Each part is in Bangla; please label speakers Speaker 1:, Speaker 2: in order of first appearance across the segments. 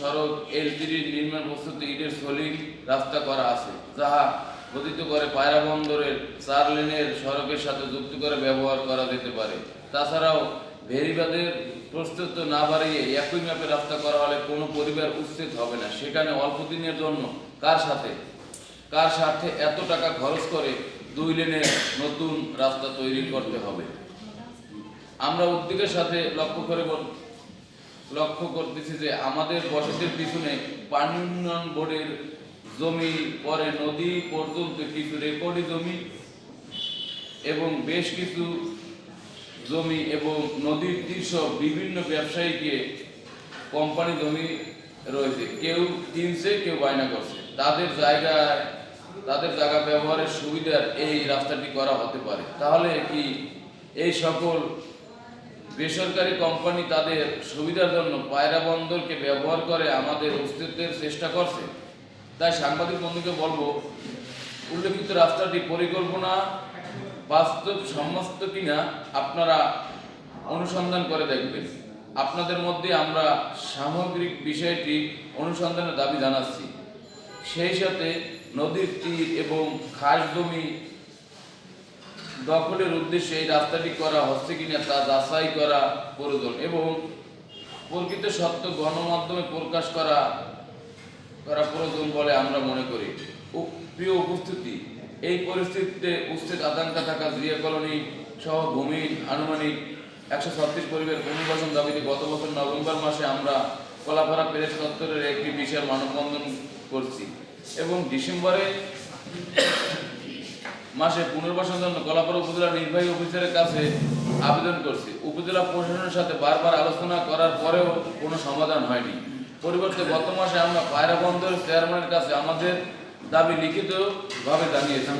Speaker 1: সড়ক এলজিডির নির্মাণ প্রস্তুতি ইটের সলিং রাস্তা করা আছে, যাহা গঠিত করে পায়রা বন্দরের চার লেনের সড়কের সাথে যুক্ত করে ব্যবহার করা যেতে পারে। তাছাড়াও ভেরিবাদের প্রস্তুত না বাড়িয়ে একই ম্যাপে রাস্তা করা হলে কোনো পরিবার উচ্ছেদ হবে না। সেখানে অল্প দিনের জন্য কার সাথে? কার স্বার্থে এত টাকা খরচ করে দুই লেনের নতুন রাস্তা তৈরি করতে হবে? আমরা উদ্যোগের সাথে লক্ষ্য করে বল- লক্ষ্য করতেছি যে আমাদের বসতির পিছনে পানি উন্নয়ন বোর্ডের জমি পরে নদী পর্যন্ত কিছু রেকর্ডি জমি এবং বেশ কিছু জমি এবং নদীর তীরসহ বিভিন্ন ব্যবসায়ীকে কোম্পানি জমি রয়েছে। কেউ কিনছে, কেউ বায়না করছে। তাদের জায়গায়, তাদের জায়গা ব্যবহারের সুবিধার এই রাস্তাটি করা হতে পারে। তাহলে কি এই সকল বেসরকারি কোম্পানি তাদের সুবিধার জন্য পায়রা বন্দরকে ব্যবহার করে আমাদের অস্তিত্বের চেষ্টা করছে। তাই সাংবাদিক বন্ধুকে বলব, উল্লেখিত রাস্তাটি পরিকল্পনা, বাস্তব সমস্ত কিনা আপনারা অনুসন্ধান করে দেখবেন। আপনাদের মধ্যে আমরা সামগ্রিক বিষয়টি অনুসন্ধানের দাবি জানাচ্ছি। সেই সাথে নদীর তীর এবং খাস জমি দখলের উদ্দেশ্যে এই রাস্তাটি করা হচ্ছে কিনা তা যাচাই করা প্রয়োজন এবং প্রকৃত সত্য গণমাধ্যমে প্রকাশ করা করা প্রয়োজন বলে আমরা মনে করি। প্রিয় উপস্থিতি, এই পরিস্থিতিতে উচ্ছেদ আকাঙ্ক্ষা থাকা জিয়া কলোনি সহ ভূমি আনুমানিক একশো ছত্রিশ পরিবার পুনর্বাসন দাবিতে গত বছর নভেম্বর মাসে আমরা কলাপাড়া প্রেস দপ্তরের একটি বিশাল মানববন্ধন করছি এবং ডিসেম্বরে মাসে পুনর্বাসন জন্য কলাপাড়া উপজেলা নির্বাহী অফিসারের কাছে আবেদন করছি। উপজেলা প্রশাসনের সাথে বারবার আলোচনা করার পরেও কোনো সমাধান হয়নি। পরিবর্তে গত মাসে আমরা পায়রা বন্দরের চেয়ারম্যানের কাছে আমাদের দাবি লিখিতভাবে জানিয়েছি।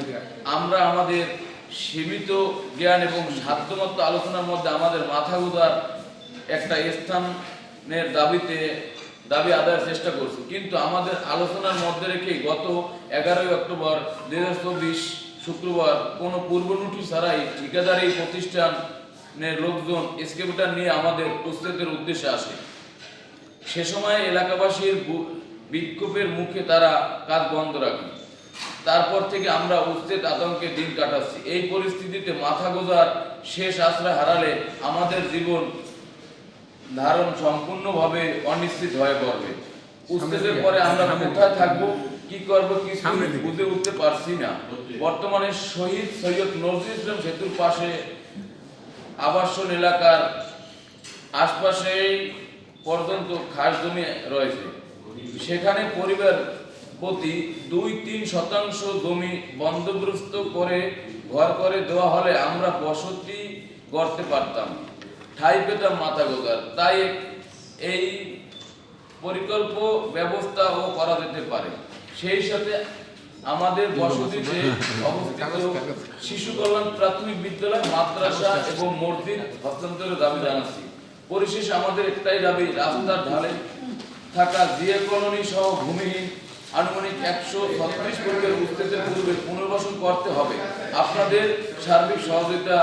Speaker 1: আমরা আমাদের সীমিত জ্ঞান এবং সাধ্যমতো আলোচনার মধ্যে আমাদের মাথা গুদার একটা স্থানের দাবিতে দাবি আদায়ের চেষ্টা করছি। কিন্তু আমাদের আলোচনার মধ্যে রেখেই গত এগারোই অক্টোবর দুই হাজার চব্বিশ শুক্রবার কোনো পূর্ব নোটিশ ছাড়াই ঠিকাদার এই প্রতিষ্ঠানের লোকজন এসকেভেটার নিয়ে আমাদের প্রস্তুতের উদ্দেশ্যে আসে। সে সময় এলাকাবাসীর বিক্ষোভের মুখে তারা কাজ বন্ধ রাখে। তারপর থেকে আমরা উচ্ছেদ আতঙ্কে দিন কাটাচ্ছি। এই পরিস্থিতিতে মাথা গোজার শেষ আশ্রয় হারালে আমাদের জীবন ধারণ সম্পূর্ণভাবে অনিশ্চিত হয়ে পড়বে। উচ্ছেদের পরে আমরা কোথায় থাকব? কি করব কিছু বুঝে উঠতে পারছি না। বর্তমানে শহীদ সৈয়দ নজরুল ইসলাম সেতুর পাশে আবাসন এলাকার আশপাশে পর্যন্ত খাস জমি রয়েছে। সেখানে পরিবার প্রতি দুই তিন শতাংশ জমি বন্দোবস্ত করে ঘর করে দেওয়া হলে আমরা বসতি করতে পারতাম। ঠাই পেতাম মাথা গোদার তাই এই পরিকল্প ব্যবস্থাও করা যেতে পারে। সেই সাথে আমাদের বসতিতে অবস্থিত শিশু কল্যাণ প্রাথমিক বিদ্যালয় মাদ্রাসা এবং মসজিদ হস্তান্তরের দাবি জানাচ্ছি। পরিশেষে আমাদের একটাই দাবি রাস্তার ঢালে থাকা জিএ কলোনি সহ ভূমিহীন আনুমানিক একশো ছত্রিশ পরিবার উচ্ছেদের পূর্বে পুনর্বাসন করতে হবে। আপনাদের সার্বিক সহযোগিতা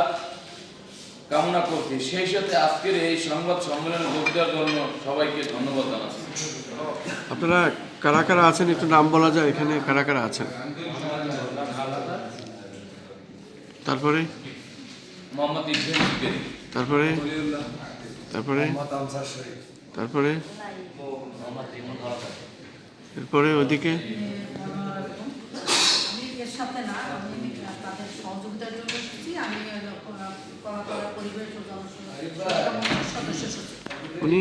Speaker 1: কামনা করছি। সেই সাথে আজকের এই সংবাদ সম্মেলনে যোগ দেওয়ার জন্য সবাইকে ধন্যবাদ জানাচ্ছি।
Speaker 2: আপনারা কারা কারা আছেন? একটু নাম বলা যায় এখানে কারা কারা আছেন? তারপরে?
Speaker 1: মোহাম্মদ ইব্রাহিম
Speaker 2: তারপরে? তারপরে? তারপরে? এরপরে ওদিকে?
Speaker 3: এর সাথে না আমি তাদের সহযোগিতার জন্য এসেছি। আমি কলাপাড়া পরিবেশ ও সদস্য সচিব।
Speaker 2: উনি?